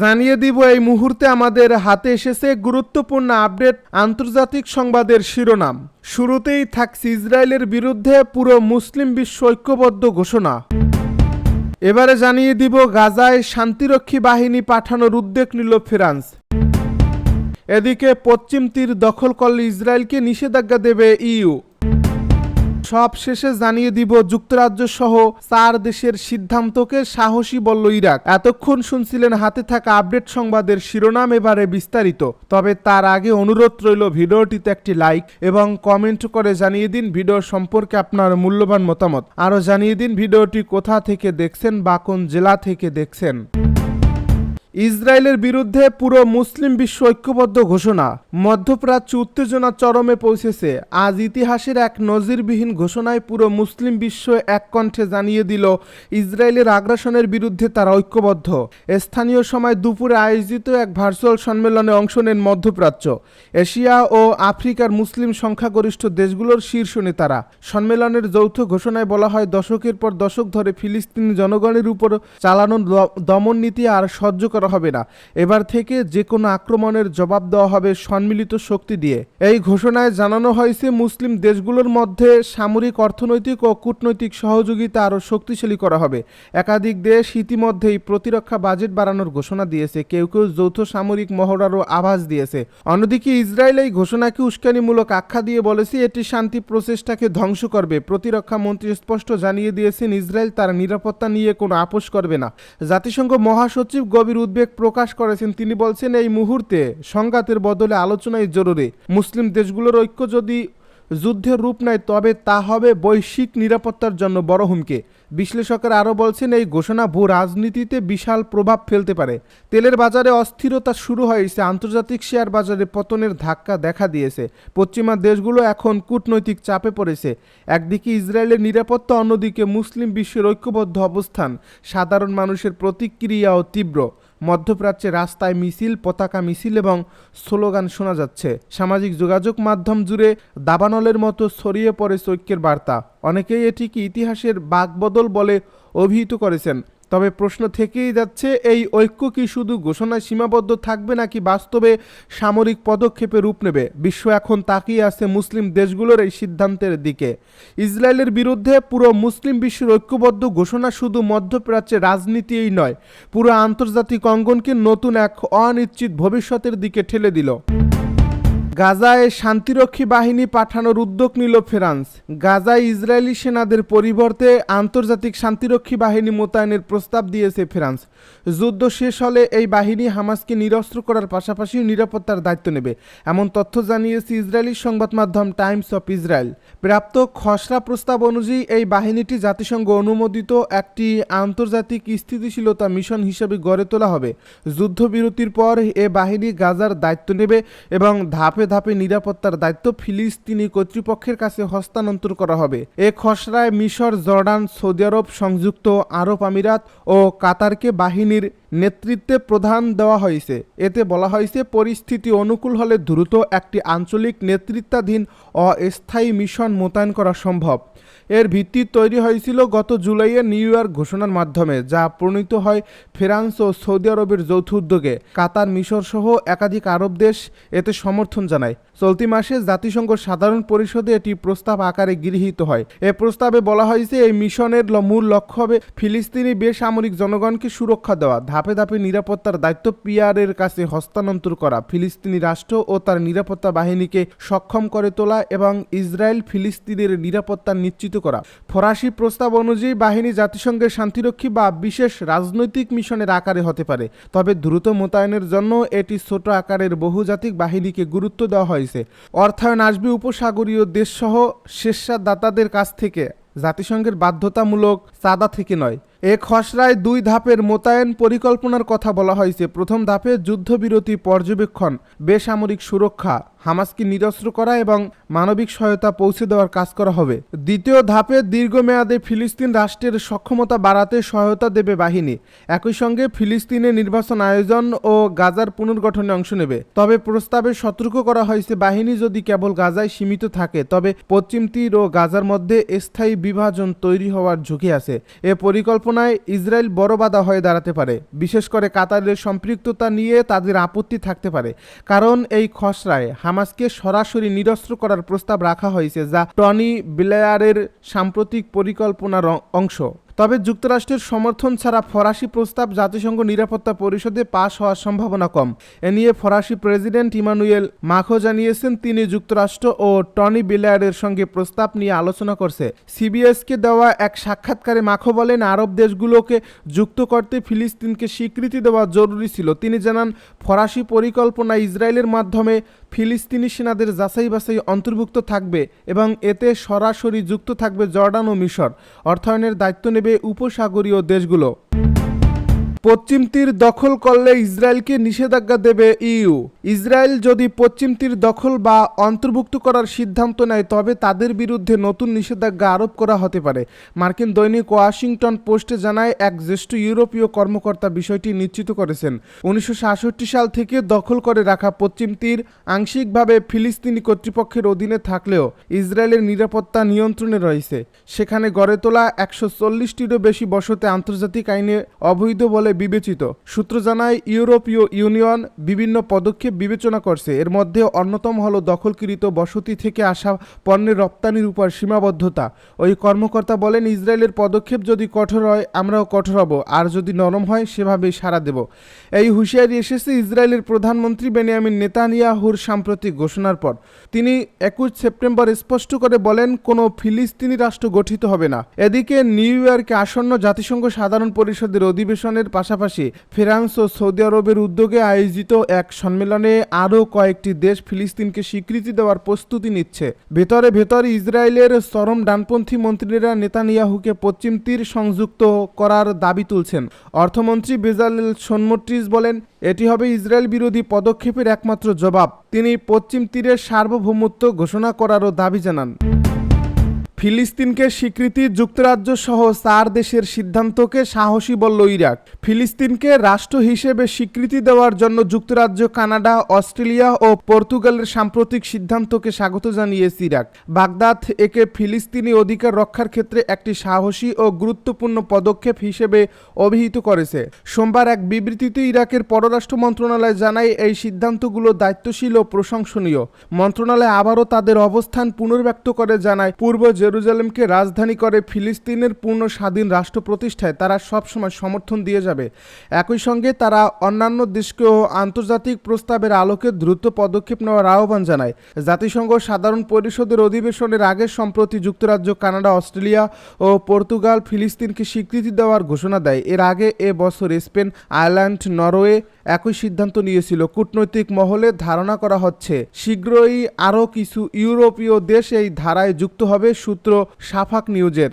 জানিয়ে দিব, এই মুহূর্তে আমাদের হাতে এসেছে গুরুত্বপূর্ণ আপডেট আন্তর্জাতিক সংবাদের শিরোনাম। শুরুতেই থাকছে ইসরায়েলের বিরুদ্ধে পুরো মুসলিম বিশ্ব ঐক্যবদ্ধ ঘোষণা। এবারে জানিয়ে দিব, গাজায় শান্তিরক্ষী বাহিনী পাঠানোর উদ্যোগ নিল ফ্রান্স। এদিকে পশ্চিম তীর দখল করলে ইসরায়েলকে নিষেধাজ্ঞা দেবে ইইউ। সব শেষে জানিয়ে দিব, যুক্তরাজ্য সহ চার দেশের সিদ্ধান্তকে সাহসী বলল ইরাক। এতক্ষণ শুনছিলেন হাতে থাকা আপডেট সংবাদের শিরোনাম এবারে বিস্তারিত। তবে তার আগে অনুরোধ রইল ভিডিওটিতে একটি লাইক এবং কমেন্ট করে জানিয়ে দিন ভিডিও সম্পর্কে আপনার মূল্যবান মতামত। আরও জানিয়ে দিন ভিডিওটি কোথা থেকে দেখছেন বা কোন জেলা থেকে দেখছেন। ইসরায়েলের বিরুদ্ধে পুরো মুসলিম বিশ্ব ঐক্যবদ্ধ ঘোষণা। মধ্যপ্রাচ্য উত্তেজনা চরমে পৌঁছেছে। আজ ইতিহাসের এক নজিরবিহীন ঘোষণায় পুরো মুসলিম বিশ্ব এক কণ্ঠে জানিয়ে দিল, ইসরায়েলের আগ্রাসনের বিরুদ্ধে তারা ঐক্যবদ্ধ। স্থানীয় সময় দুপুরে আয়োজিত এক ভার্চুয়াল সম্মেলনে অংশ নেন মধ্যপ্রাচ্য। এশিয়া ও আফ্রিকার মুসলিম সংখ্যাগরিষ্ঠ দেশগুলোর শীর্ষ নেতারা। সম্মেলনের যৌথ ঘোষণায় বলা হয়, দশকের পর দশক ধরে ফিলিস্তিনি জনগণের উপর চালানো দমন নীতি আর সহ্য করা হবে না। এবার থেকে যে কোনো আক্রমণের জবাব দেওয়া হবে সম্মিলিত শক্তি দিয়ে। এই ঘোষণায় জানানো হয়েছে, মুসলিম দেশগুলোর মধ্যে সামরিক অর্থনৈতিক ও কূটনৈতিক সহযোগিতা আরও শক্তিশালী করা হবে। একাধিক দেশ ইতিমধ্যেই প্রতিরক্ষা বাজেট বাড়ানোর ঘোষণা দিয়েছে। কেউ কেউ যৌথ সামরিক মহড়ারও আভাস দিয়েছে। অন্যদিকে ইসরায়েল এই ঘোষণাকে উস্কানিমূলক আখ্যা দিয়ে বলেছে, এটি শান্তি প্রচেষ্টাকে ধ্বংস করবে। প্রতিরক্ষা মন্ত্রী স্পষ্ট জানিয়ে দিয়েছেন, ইসরায়েল তার নিরাপত্তা নিয়ে কোনো আপোষ করবে না। জাতিসংঘ মহাসচিব গভীর উদ্বেগ প্রকাশ করেছেন। তিনি বলছেন, এই মুহূর্তে সংঘাতের বদলে আলোচনাই জরুরি। মুসলিম দেশগুলোর ঐক্য যদি যুদ্ধের রূপ নেয়, তবে তা হবে বৈশ্বিক নিরাপত্তার জন্য বড় হুমকি। বিশ্লেষকেরা আরও বলছেন, এই ঘোষণা ভূ রাজনীতিতে বিশাল প্রভাব ফেলতে পারে। তেলের বাজারে অস্থিরতা শুরু হয়েছে। আন্তর্জাতিক শেয়ার বাজারে পতনের ধাক্কা দেখা দিয়েছে। পশ্চিমা দেশগুলো এখন কূটনৈতিক চাপে পড়েছে। একদিকে ইসরায়েলের নিরাপত্তা, অন্যদিকে মুসলিম বিশ্বের ঐক্যবদ্ধ অবস্থান। সাধারণ মানুষের প্রতিক্রিয়াও তীব্র। মধ্যপ্রাচ্যে রাস্তায় মিছিল, পতাকা মিছিল এবং স্লোগান শোনা যাচ্ছে। সামাজিক যোগাযোগ মাধ্যম জুড়ে দাবানলের মতো ছড়িয়ে পড়ে ঐক্যের বার্তা। অনেকেই এটিকে ইতিহাসের বাকবদল বলে অভিহিত করেছেন। তবে প্রশ্ন থেকেই যাচ্ছে, এই ঐক্য কি শুধু ঘোষণায় সীমাবদ্ধ থাকবে নাকি বাস্তবে সামরিক পদক্ষেপে রূপ নেবে? বিশ্ব এখন তাকিয়ে আছে মুসলিম দেশগুলোর এই সিদ্ধান্তের দিকে। ইসরায়েলের বিরুদ্ধে পুরো মুসলিম বিশ্বের ঐক্যবদ্ধ ঘোষণা শুধু মধ্যপ্রাচ্যের রাজনীতিই নয়, পুরো আন্তর্জাতিক অঙ্গনকে নতুন এক অনিশ্চিত ভবিষ্যতের দিকে ঠেলে দিল। গাজায় শান্তিরক্ষী বাহিনী পাঠানোর উদ্যোগ নিল ফ্রান্স। গাজায় ইসরায়েলি সেনাদের পরিবর্তে আন্তর্জাতিক শান্তিরক্ষী বাহিনী মোতায়েনের প্রস্তাব দিয়েছে ফ্রান্স। যুদ্ধ শেষ হলে এই বাহিনী হামাসকে নিরস্ত্র করার পাশাপাশি নিরাপত্তার দায়িত্ব নেবে, এমন তথ্য জানিয়েছে ইসরায়েলি সংবাদ মাধ্যম টাইমস অফ ইসরায়েল। প্রাপ্ত খসড়া প্রস্তাব অনুযায়ী এই বাহিনীটি জাতিসংঘ অনুমোদিত একটি আন্তর্জাতিক স্থিতিশীলতা মিশন হিসেবে গড়ে তোলা হবে। যুদ্ধবিরতির পর এ বাহিনী গাজার দায়িত্ব নেবে এবং ধাপে ধাপে নিরাপত্তার দায়িত্ব ফিলিস্তিনি কর্তৃপক্ষের কাছে হস্তান্তর করা হবে। এ খসড়ায় মিশর, জর্ডান, সৌদি আরব, সংযুক্ত আরব আমিরাত ও কাতারকে বাহিনীর নেতৃত্বে প্রধান দেওয়া হয়েছে। এতে বলা হয়েছে, পরিস্থিতি অনুকূল হলে দ্রুত একটি আঞ্চলিক নেতৃত্বাধীন অস্থায়ী মিশন মোতায়েন করা সম্ভব। এর ভিত্তি তৈরি হয়েছিল গত জুলাইয়ে নিউ ইয়র্ক ঘোষণার মাধ্যমে, যা প্রণীত হয় ফ্রান্স ও সৌদি আরবের যৌথ উদ্যোগে। কাতার মিশর সহ একাধিক আরব দেশ এতে সমর্থন জানায়। চলতি মাসে জাতিসংঘ সাধারণ পরিষদে এটি প্রস্তাব আকারে গৃহীত হয়। এ প্রস্তাবে বলা হয়েছে, এই মিশনের মূল লক্ষ্য হবে ফিলিস্তিনি বেসামরিক জনগণকে সুরক্ষা দেওয়া। ধাপে ধাপে ধাপে নিরাপত্তার দায়িত্ব পিয়ারের কাছে হস্তান্তর করা। ফিলিস্তিনি রাষ্ট্র ও তার নিরাপত্তা বাহিনীকে সক্ষম করে তোলা এবং ইসরায়েল ফিলিস্তিনের নিরাপত্তা নিশ্চিত করা। ফরাসি প্রস্তাব অনুযায়ী বাহিনী জাতিসংঘের শান্তিরক্ষী বা বিশেষ রাজনৈতিক মিশনের আকারে হতে পারে। তবে দ্রুত মোতায়েনের জন্য এটি ছোট আকারের বহুজাতিক বাহিনীকে গুরুত্ব দেওয়া হয়েছে। অর্থায়ন আসবে উপসাগরীয় দেশসহ স্বেচ্ছাদাতাদের কাছ থেকে। জাতিসংঘের বাধ্যতামূলক চাঁদা থেকে নয়। এ খসড়ায় দুই ধাপের মোতায়েন পরিকল্পনার কথা বলা হয়েছে। প্রথম ধাপে যুদ্ধবিরতি পর্যবেক্ষণ, বেসামরিক সুরক্ষা, হামাসকে নিরস্ত্র করা এবং মানবিক সহায়তা পৌঁছে দেওয়ার কাজ করা হবে। দ্বিতীয় ধাপে দীর্ঘমেয়াদে ফিলিস্তিন রাষ্ট্রের সক্ষমতা বাড়াতে সহায়তা দেবে বাহিনী। একই সঙ্গে ফিলিস্তিনে নির্বাচন আয়োজন ও গাজার পুনর্গঠনে অংশ নেবে। তবে প্রস্তাবে সতর্ক করা হয়েছে, বাহিনী যদি কেবল গাজায় সীমিত থাকে, তবে পশ্চিম তীর ও গাজার মধ্যে স্থায়ী বিভাজন তৈরি হওয়ার ঝুঁকি আছে। এ পরিকল্পনা পরিকল্পনায় ইসরায়েল বড় বাধা হয়ে দাঁড়াতে পারে। বিশেষ করে কাতারের সম্পৃক্ততা নিয়ে তাদের আপত্তি থাকতে পারে। কারণ এই খসড়ায় হামাসকে সরাসরি নিরস্ত্র করার প্রস্তাব রাখা হয়েছে, যা টনি ব্লেয়ারের সাম্প্রতিক পরিকল্পনার অংশ। তবে যুক্তরাষ্ট্রের সমর্থন ছাড়া ফরাসি প্রস্তাব জাতিসংঘ নিরাপত্তা পরিষদে পাশ হওয়ার সম্ভাবনা কম। এ নিয়ে ফরাসি প্রেসিডেন্ট ইমানুয়েল মাখো জানিয়েছেন, তিনি যুক্তরাষ্ট্র ও টনি বিলায়ারের সঙ্গে প্রস্তাব নিয়ে আলোচনা করছে। সিবিএসকে দেওয়া এক সাক্ষাৎকারে মাখো বলেন, আরব দেশগুলোকে যুক্ত করতে ফিলিস্তিনকে স্বীকৃতি দেওয়া জরুরি ছিল। তিনি জানান, ফরাসি পরিকল্পনা ইসরায়েলের মাধ্যমে ফিলিস্তিনি সেনাদের যাচাই বাছাই অন্তর্ভুক্ত থাকবে এবং এতে সরাসরি যুক্ত থাকবে জর্ডান ও মিশর। অর্থায়নের দায়িত্ব নেবে উপসাগরীয় দেশগুলো। পশ্চিম তীর দখল করলে ইসরায়েলকে নিষেধাজ্ঞা দেবে ইউ। ইসরায়েল যদি পশ্চিম তীর দখল বা অন্তর্ভুক্ত করার সিদ্ধান্ত নেয়, তবে তাদের বিরুদ্ধে নতুন নিষেধাজ্ঞা আরোপ করা হতে পারে। মার্কিন দৈনিক ওয়াশিংটন পোস্টে জানায়, এক জ্যেষ্ঠ ইউরোপীয় কর্মকর্তা বিষয়টি নিশ্চিত করেছেন। উনিশশো সাতষট্টি সাল থেকে দখল করে রাখা পশ্চিম তীর আংশিকভাবে ফিলিস্তিনি কর্তৃপক্ষের অধীনে থাকলেও ইসরায়েলের নিরাপত্তা নিয়ন্ত্রণে রয়েছে। সেখানে গড়ে তোলা একশো চল্লিশটিরও বেশি বসতে আন্তর্জাতিক আইনে অবৈধ বলে বিবেচিত। সূত্র জানায়, ইউরোপীয় ইউনিয়ন বিভিন্ন পদক্ষেপ বিবেচনা করছে। এর মধ্যে অন্যতম হলো দখলকৃত বসতি থেকে আসা পণ্যের রপ্তানির উপর সীমাবদ্ধতা। ওই কর্মকর্তা বলেন, ইসরায়েলের পদক্ষেপ যদি কঠোর হয়, আমরাও কঠোর হব। আর যদি নরম হয়, সেভাবেই সাড়া দেব। এই হুঁশিয়ারি এসেছে ইসরায়েলের প্রধানমন্ত্রী বেনিয়ামিন নেতানিয়াহুর সাম্প্রতিক ঘোষণার পর। তিনি একুশ সেপ্টেম্বর স্পষ্ট করে বলেন, কোনো ফিলিস্তিনি রাষ্ট্র গঠিত হবে না। এদিকে নিউ ইয়র্কে আসন্ন জাতিসংঘ সাধারণ পরিষদের অধিবেশনের পাশাপাশি ফ্রান্স ও সৌদি আরবের উদ্যোগে আয়োজিত এক সম্মেলনে আরও কয়েকটি দেশ ফিলিস্তিনকে স্বীকৃতি দেওয়ার প্রস্তুতি নিচ্ছে। ভেতরে ভেতরে ইসরায়েলের চরম ডানপন্থী মন্ত্রীরা নেতানিয়াহুকে পশ্চিম তীর সংযুক্ত করার দাবি তুলছেন। অর্থমন্ত্রী বেজালেল সন্মট্রিজ বলেন, এটি হবে ইসরায়েল বিরোধী পদক্ষেপের একমাত্র জবাব। তিনি পশ্চিম তীরের সার্বভৌমত্ব ঘোষণা করারও দাবি জানান। ফিলিস্তিনকে স্বীকৃতি যুক্তরাজ্য সহ চার দেশের সিদ্ধান্তকে সাহসী বলল ইরাক। ফিলিস্তিনকে রাষ্ট্র হিসেবে স্বীকৃতি দেওয়ার জন্য যুক্তরাজ্য, কানাডা, অস্ট্রেলিয়া ও পর্তুগালের সাম্প্রতিক সিদ্ধান্তকে স্বাগত জানিয়েছে ইরাক। বাগদাদ একে ফিলিস্তিনি অধিকার রক্ষার ক্ষেত্রে একটি সাহসী ও গুরুত্বপূর্ণ পদক্ষেপ হিসেবে অভিহিত করেছে। সোমবার এক বিবৃতিতে ইরাকের পররাষ্ট্র মন্ত্রণালয় জানায়, এই সিদ্ধান্তগুলো দায়িত্বশীল ও প্রশংসনীয়। মন্ত্রণালয় আবারও তাদের অবস্থান পুনর্ব্যক্ত করে জানায়। পূর্ব জেরুজালেমকে রাজধানী করে ফিলিস্তিনের পূর্ণ স্বাধীন রাষ্ট্র প্রতিষ্ঠায় তারা সবসময় সমর্থন দিয়ে যাবে। একই সঙ্গে তারা অন্যান্য দেশকেও আন্তর্জাতিক প্রস্তাবের আলোকে দ্রুত পদক্ষেপ নেওয়ার আহ্বান জানায়। জাতিসংঘ সাধারণ পরিষদের অধিবেশনের আগে সম্প্রতি যুক্তরাজ্য, কানাডা, অস্ট্রেলিয়া ও পর্তুগাল ফিলিস্তিনকে স্বীকৃতি দেওয়ার ঘোষণা দেয়। এর আগে এ বছর স্পেন, আয়ারল্যান্ড, নরওয়ে একই সিদ্ধান্ত নিয়েছিল। কূটনৈতিক মহলে ধারণা করা হচ্ছে, শীঘ্রই আরও কিছু ইউরোপীয় দেশ এই ধারায় যুক্ত হবে। সূত্র সাফাক নিউজের।